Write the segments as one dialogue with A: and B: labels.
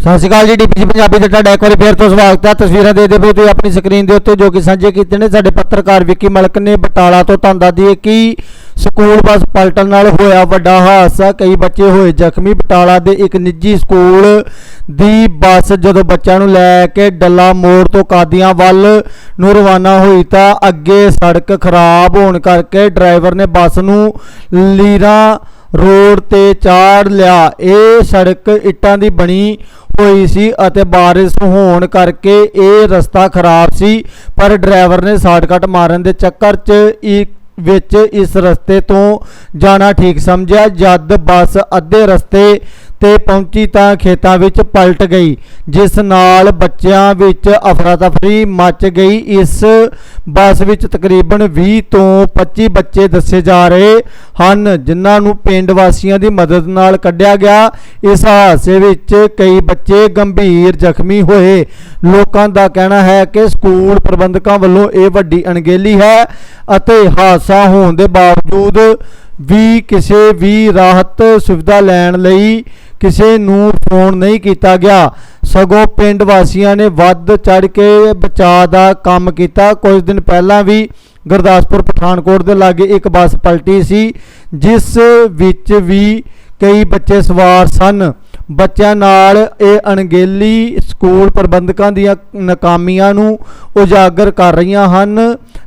A: ਸਤਿ ਸ਼੍ਰੀ ਅਕਾਲ ਜੀ ਡੀਪੀਸੀ ਪੰਜਾਬੀ ਦੇ ਤੁਹਾਡਾ ਇੱਕ ਵਾਰੀ ਫੇਰ ਤੋਂ ਸਵਾਗਤ ਹੈ। ਤਸਵੀਰਾਂ ਦੇ ਦੇਵੋ ਤੁਸੀਂ ਆਪਣੀ ਸਕਰੀਨ ਦੇ ਉੱਤੇ ਜੋ ਕਿ ਸਾਂਝੇ ਕੀਤੇ ਨੇ। ਸਾਡੇ ਪੱਤਰਕਾਰ ਵਿੱਕੀ ਮਲਕ ਨੇ ਬਟਾਲਾ ਤੋਂ ਤੁਹਾਨੂੰ ਦੱਸ ਕਿ ਸਕੂਲ ਬੱਸ ਪਲਟਣ ਨਾਲ ਹੋਇਆ ਵੱਡਾ ਹਾਦਸਾ। ਕਈ ਬੱਚੇ ਹੋਏ ਜ਼ਖਮੀ। ਬਟਾਲਾ ਦੇ ਇੱਕ ਨਿੱਜੀ ਸਕੂਲ ਦੀ ਬੱਸ ਜਦੋਂ ਬੱਚਿਆਂ ਨੂੰ ਲੈ ਕੇ ਡੱਲਾ ਮੋੜ ਤੋਂ ਕਾਦੀਆਂ ਵੱਲ ਨੂੰ ਰਵਾਨਾ ਹੋਈ ਤਾਂ ਅੱਗੇ ਸੜਕ ਖਰਾਬ ਹੋਣ ਕਰਕੇ ਡਰਾਈਵਰ ਨੇ ਬੱਸ ਨੂੰ ਲੀਰਾ ਰੋਡ ਤੇ ਚਾੜ ਲਿਆ। ਇਹ ਸੜਕ ਇੱਟਾਂ ਦੀ ਬਣੀ ਹੋਈ ਸੀ ਅਤੇ ਬਾਰਿਸ਼ ਹੋਣ ਕਰਕੇ ਇਹ ਰਸਤਾ ਖਰਾਬ ਸੀ, ਪਰ ਡਰਾਈਵਰ ਨੇ ਸ਼ਾਰਟਕਟ ਮਾਰਨ ਦੇ ਚੱਕਰ 'ਚ ਇੱਕ ਵਿੱਚ ਇਸ ਰਸਤੇ ਤੋਂ ਜਾਣਾ ਠੀਕ ਸਮਝਿਆ। ਜਦ ਬੱਸ ਅੱਧੇ ਰਸਤੇ ਤੇ ਪਹੁੰਚੀ ਤਾਂ ਖੇਤਾਂ ਵਿੱਚ ਪਲਟ ਗਈ, ਜਿਸ ਨਾਲ ਬੱਚਿਆਂ ਵਿੱਚ ਅਫਰਾ ਤਫਰੀ ਮਚ ਗਈ। ਇਸ ਬੱਸ ਵਿੱਚ ਤਕਰੀਬਨ 20 ਤੋਂ 25 ਬੱਚੇ ਦੱਸੇ ਜਾ ਰਹੇ ਹਨ, ਜਿਨ੍ਹਾਂ ਨੂੰ ਪਿੰਡ ਵਾਸੀਆਂ ਦੀ ਮਦਦ ਨਾਲ ਕੱਢਿਆ ਗਿਆ। ਇਸ ਹਾਦਸੇ ਵਿੱਚ ਕਈ ਬੱਚੇ ਗੰਭੀਰ ਜ਼ਖਮੀ ਹੋਏ। ਲੋਕਾਂ ਦਾ ਕਹਿਣਾ ਹੈ ਕਿ ਸਕੂਲ ਪ੍ਰਬੰਧਕਾਂ ਵੱਲੋਂ ਇਹ ਵੱਡੀ ਅਣਗਹਿਲੀ ਹੈ ਅਤੇ ਹਾਦਸਾ ਹੋਣ ਦੇ ਬਾਵਜੂਦ ਵੀ ਕਿਸੇ ਵੀ ਰਾਹਤ ਸੁਵਿਧਾ ਲੈਣ ਲਈ ਕਿਸੇ ਨੂੰ ਫੋਨ ਨਹੀਂ ਕੀਤਾ ਗਿਆ। ਸਗੋਂ ਪਿੰਡ ਵਾਸੀਆਂ ਨੇ ਵੱਧ ਚੜ ਕੇ ਬਚਾਅ ਦਾ ਕੰਮ ਕੀਤਾ। ਕੁਝ ਦਿਨ ਪਹਿਲਾਂ ਵੀ ਗੁਰਦਾਸਪੁਰ, ਪਠਾਨਕੋਟ ਦੇ ਲਾਗੇ ਇੱਕ ਬੱਸ ਪਲਟੀ ਸੀ, ਜਿਸ ਵਿੱਚ ਵੀ ਕਈ ਬੱਚੇ ਸਵਾਰ ਸਨ। ਬੱਚਿਆਂ ਨਾਲ ਇਹ ਅਣਗੇਲੀ ਸਕੂਲ ਪ੍ਰਬੰਧਕਾਂ ਦੀਆਂ ਨਾਕਾਮੀਆਂ ਨੂੰ ਉਜਾਗਰ ਕਰ ਰਹੀਆਂ ਹਨ।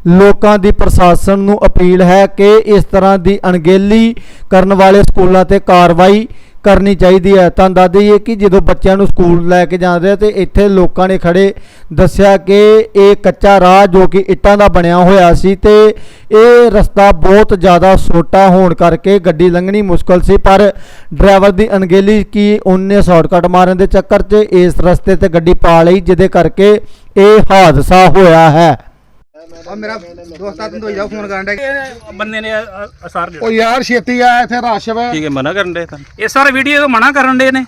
A: ਲੋਕਾਂ ਦੀ ਪ੍ਰਸ਼ਾਸਨ ਨੂੰ ਅਪੀਲ ਹੈ ਕਿ ਇਸ ਤਰ੍ਹਾਂ ਦੀ ਅਣਗਹਿਲੀ ਕਰਨ ਵਾਲੇ ਸਕੂਲਾਂ ਤੇ ਕਾਰਵਾਈ ਕਰਨੀ ਚਾਹੀਦੀ ਹੈ। ਤਾਂ ਦੱਸ ਦਈਏ ਕਿ ਜਦੋਂ ਬੱਚਿਆਂ ਨੂੰ ਸਕੂਲ ਲੈ ਕੇ ਜਾਂਦੇ ਆ ਤੇ ਇੱਥੇ ਲੋਕਾਂ ਨੇ ਖੜੇ ਦੱਸਿਆ ਕਿ ਇਹ ਕੱਚਾ ਰਾਹ ਜੋ ਕਿ ਇੱਟਾਂ ਦਾ ਬਣਿਆ ਹੋਇਆ ਸੀ ਤੇ ਇਹ ਰਸਤਾ ਬਹੁਤ ਜ਼ਿਆਦਾ ਛੋਟਾ ਹੋਣ ਕਰਕੇ ਗੱਡੀ ਲੰਘਣੀ ਮੁਸ਼ਕਲ ਸੀ, ਪਰ ਡਰਾਈਵਰ ਦੀ ਅਣਗਹਿਲੀ ਕੀ ਉਹਨੇ ਸ਼ਾਰਟਕਟ ਮਾਰਨ ਦੇ ਚੱਕਰ 'ਚ ਇਸ ਰਸਤੇ ਤੇ ਗੱਡੀ ਪਾ ਲਈ, ਜਿਹਦੇ ਕਰਕੇ ਇਹ ਹਾਦਸਾ ਹੋਇਆ ਹੈ।
B: ਆ ਮੇਰਾ ਦੋਸਤ ਆ ਤੰਦੋਈ ਦਾ ਫੋਨ ਕਰਨ ਡਿਆ।
C: ਇਹ ਬੰਦੇ ਨੇ ਅ- ਅਸਾਰ
B: ਉਹ ਯਾਰ ਛੇਤੀ ਆ ਇੱਥੇ ਰਸ਼ ਵਾ।
D: ਠੀਕ ਹੈ ਮਨਾ ਕਰਨ ਦੇ ਤਾਂ।
C: ਇਹ ਸਾਰੇ ਵੀਡੀਓ ਤੋਂ ਮਨਾ ਕਰਨ ਦੇ ਨੇ।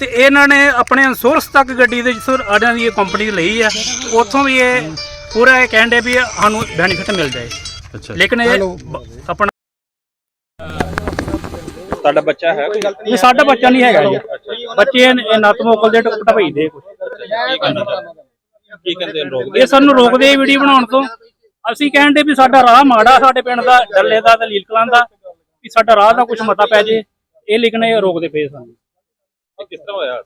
C: ਤੇ ਇਹਨਾਂ ਨੇ ਆਪਣੇ ਸੋਰਸ ਤੱਕ ਗੱਡੀ ਦੇ ਜਿਸ ਆਡਾਂ ਦੀ ਇਹ ਕੰਪਨੀ ਲਈ ਆ ਉੱਥੋਂ ਵੀ ਇਹ ਪੂਰਾ ਇਹ ਕਹਿੰਦੇ ਵੀ ਇਹ ਸਾਨੂੰ ਬੈਨੀਫਿਟ ਮਿਲ ਜਾਏ।
D: ਅੱਛਾ।
C: ਲੇਕਿਨ ਇਹ ਆਪਣਾ
D: ਤੁਹਾਡਾ ਬੱਚਾ ਹੈ ਕੋਈ?
C: ਇਹ ਸਾਡਾ ਬੱਚਾ ਨਹੀਂ ਹੈਗਾ ਜੀ। ਬੱਚੇ ਇਹ ਇਹ ਨੱਤ ਮੋਕਲ ਦੇ ਟੁਕਟਾ ਭਈਦੇ
D: ਕੀ ਕਹਿੰਦੇ ਕੀ ਕਹਿੰਦੇ ਨੇ ਲੋਕ
C: ਇਹ ਸਾਨੂੰ ਰੋਕਦੇ ਵੀਡੀਓ ਬਣਾਉਣ ਤੋਂ। ਅਸੀਂ ਕਹਿੰਦੇ ਵੀ ਸਾਡਾ ਰਾਹ ਮਾੜਾ ਸਾਡੇ ਪਿੰਡ ਦਾ ਡੱਲੇ ਦਾ ਤੇ ਲੀਲਕਲਾਂ ਦਾ ਵੀ ਸਾਡਾ ਰਾਹ ਦਾ ਕੁਝ ਮਤਾ ਪੈ ਜੇ। ਇਹ ਲਿਖਣ ਇਹ ਰੋਕਦੇ ਪਏ ਸਾਨੂੰ।
D: ਕਿਸ ਤਰ੍ਹਾਂ ਹੋਇਆ?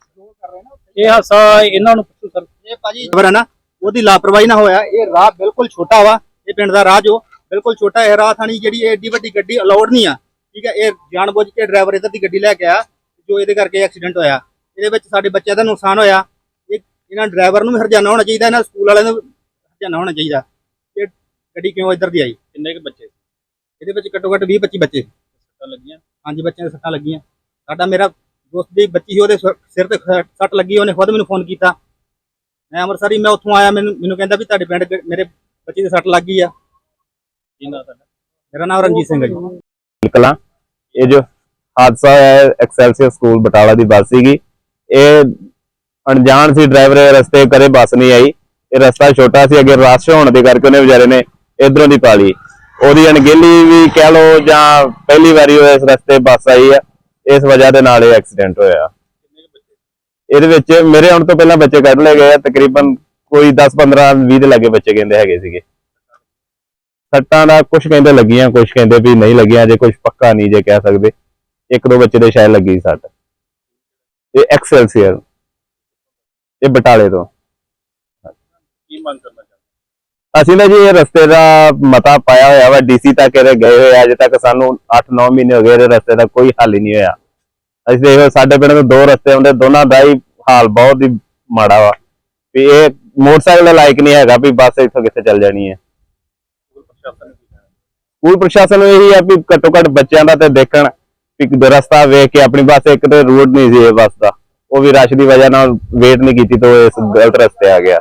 C: ਇਹ ਹਾਸਾ ਇਹਨਾਂ ਨੂੰ ਪੁੱਛੋ ਸਰ।
B: ਇਹ ਭਾਜੀ ਖਬਰ ਹੈ ਨਾ ਉਹਦੀ ਲਾਪਰਵਾਹੀ ਨਾ ਹੋਇਆ। ਇਹ ਰਾਹ ਬਿਲਕੁਲ ਛੋਟਾ ਵਾ। ਇਹ ਪਿੰਡ ਦਾ ਰਾਹ ਜੋ ਬਿਲਕੁਲ ਛੋਟਾ ਹੈ ਰਾਹ ਥਾਣੀ ਜਿਹੜੀ ਏਡੀ ਵੱਡੀ ਗੱਡੀ ਅਲਾਉਡ ਨਹੀਂ ਆ। ਠੀਕ ਹੈ ਇਹ ਜਾਣਬੁੱਝ ਕੇ ਡਰਾਈਵਰ ਇੱਧਰ ਦੀ ਗੱਡੀ ਲੈ ਕੇ ਆਇਆ ਜੋ ਇਹਦੇ ਕਰਕੇ ਐਕਸੀਡੈਂਟ ਹੋਇਆ। ਇਹਦੇ ਵਿੱਚ ਸਾਡੇ ਬੱਚਿਆਂ ਦਾ ਨੁਕਸਾਨ ਹੋਇਆ। ਇਹਨਾਂ ਡਰਾਈਵਰ ਨੂੰ ਵੀ ਹਰਜਾਨਾ ਹੋਣਾ ਚਾਹੀਦਾ ਇਹਨਾਂ ਸਕੂਲ ਵਾਲਿਆਂ ਨੂੰ ਹਰਜਾਨਾ ਹੋਣਾ ਚਾਹੀਦਾ। ਇਹ ਗੱਡੀ ਕਿਉਂ ਇੱਧਰ ਦੀ ਆਈ?
D: ਕਿੰਨੇ ਕੁ ਬੱਚੇ?
B: ਇਹਦੇ ਵਿੱਚ ਘੱਟੋ ਘੱਟ 20 25 ਬੱਚੇ।
D: ਸੱਟਾਂ ਲੱਗੀਆਂ?
B: ਹਾਂਜੀ ਬੱਚਿਆਂ ਦੇ ਸੱਟਾਂ ਲੱਗੀਆਂ। ਸਾਡਾ ਮੇਰਾ ਦੋਸਤ ਦੀ ਬੱਚੀ ਸੀ ਉਹਦੇ ਸਿਰ ਤੇ ਸੱਟ ਲੱਗੀ ਉਹਨੇ ਖੁਦ ਮੈਨੂੰ ਫੋਨ ਕੀਤਾ। ਮੈਂ ਅੰਮ੍ਰਿਤਸਰ ਹੀ ਮੈਂ ਉੱਥੋਂ ਆਇਆ ਮੈਨੂੰ ਮੈਨੂੰ ਕਹਿੰਦਾ ਵੀ ਤੁਹਾਡੇ ਪਿੰਡ ਮੇਰੇ ਬੱਚੀ ਦੇ ਸੱਟ ਲੱਗ ਗਈ ਆ।
D: ਕੀ
B: ਮੇਰਾ ਨਾਮ ਰਣਜੀਤ ਸਿੰਘ ਹੈ ਜੀ।
E: ਕਲਾਂ ਇਹ ਜੋ ਹਾਦਸਾ ਹੋਇਆ ਹੈ ਐਕਸੈਲਸੀਅਰ ਸਕੂਲ ਬਟਾਲਾ ਦੀ ਬੱਸ ਸੀਗੀ ਇਹ ਅਣਜਾਣ ਸੀ ਡਰਾਈਵਰ ਰਸਤੇ ਕਦੇ ਬੱਸ ਨਹੀਂ ਆਈ। ਇਹ ਰਸਤਾ ਛੋਟਾ ਸੀ, ਅੱਗੇ ਰਸ਼ ਹੋਣ ਦੇ ਕਰਕੇ ਉਹਨੇ ਵਿਚਾਰੇ ਨੇ ਇਧਰੋਂ ਦੀ ਪਾ ਲਈ। ਉਹਦੀ ਅਣਗਹਿਲੀ ਵੀ ਕਹਿ ਲੋ ਜਾਂ ਪਹਿਲੀ ਵਾਰੀ ਉਹ ਇਸ ਰਸਤੇ ਬੱਸ ਆਈ ਆ, ਇਸ ਵਜ੍ਹਾ ਦੇ ਨਾਲ ਇਹ ਐਕਸੀਡੈਂਟ ਹੋਇਆ। ਇਹਦੇ ਵਿੱਚ ਮੇਰੇ ਆਉਣ ਤੋਂ ਪਹਿਲਾਂ ਬੱਚੇ ਕੱਢ ਲਏ ਗਏ ਤਕਰੀਬਨ ਕੋਈ 10 15 20 ਦੇ ਲਾਗੇ ਬੱਚੇ ਕਹਿੰਦੇ ਹੈਗੇ ਸੀਗੇ। ਸੱਟਾਂ ਦਾ ਕੁਝ ਕਹਿੰਦੇ ਲੱਗੀਆਂ ਕੁਝ ਕਹਿੰਦੇ ਵੀ ਨਹੀਂ ਲੱਗੀਆਂ ਜੇ ਕੁਝ ਪੱਕਾ ਨਹੀਂ ਜੇ ਕਹਿ ਸਕਦੇ। ਇੱਕ ਦੋ ਬੱਚੇ ਦੇ ਸ਼ਾਇਦ ਲੱਗੀ ਸੱਟ। ਇਹ ਐਕਸੈਲਸੀਅਰ ਇਹ ਬਟਾਲੇ ਤੋਂ।
D: ਕੀ ਮੰਗ ਕਰਨਾ ਚਾਹੁੰਦੇ
E: ਅਸੀਂ ਨਾ ਜੀ ਇਹ ਰਸਤੇ ਦਾ ਮਤਾ ਪਾਇਆ ਹੋਇਆ ਵਾ ਡੀਸੀ ਤੱਕ ਇਹਦੇ ਗਏ ਹੋਏ ਆ, ਅਜੇ ਤੱਕ ਸਾਨੂੰ 8-9 ਮਹੀਨੇ ਹੋ ਗਏ ਇਹਦੇ ਰਸਤੇ ਦਾ ਕੋਈ ਹੱਲ ਹੀ ਨਹੀਂ ਹੋਇਆ। ਅਸੀਂ ਦੇਖੋ ਸਾਡੇ ਪਿੰਡ ਦੇ ਦੋ ਰਸਤੇ ਹੁੰਦੇ ਦੋਨਾਂ ਦਾ ਹੀ ਹਾਲ ਬਹੁਤ ਹੀ ਮਾੜਾ ਵਾ। ਵੀ ਇਹ ਮੋਟਰਸਾਈਕਲ ਦੇ ਲਾਇਕ ਨਹੀਂ ਹੈਗਾ ਵੀ ਬੱਸ ਇੱਥੋਂ ਕਿੱਥੇ ਚੱਲ ਜਾਣੀ ਹੈ।
D: ਸਕੂਲ ਪ੍ਰਸ਼ਾਸਨ ਨੂੰ ਕੀ ਕਹਿਣਾ?
E: ਸਕੂਲ ਪ੍ਰਸ਼ਾਸਨ ਨੂੰ ਇਹੀ ਆ ਵੀ ਘੱਟੋ ਘੱਟ ਬੱਚਿਆਂ ਦਾ ਤੇ ਦੇਖਣ ਵੀ ਰਸਤਾ ਵੇਖ ਕੇ ਆਪਣੀ ਬੱਸ ਇੱਕ ਤੇ ਰੂਟ ਨਹੀਂ ਸੀ ਇਹ ਬੱਸ ਦਾ। ਉਹ ਵੀ ਰਸ਼ ਦੀ ਵਜ੍ਹਾ ਨਾਲ ਵੇਟ ਨਹੀਂ ਕੀਤੀ ਤਾਂ ਉਹ ਇਸ ਗਲਤ ਰਸਤੇ ਆ ਗਿਆ।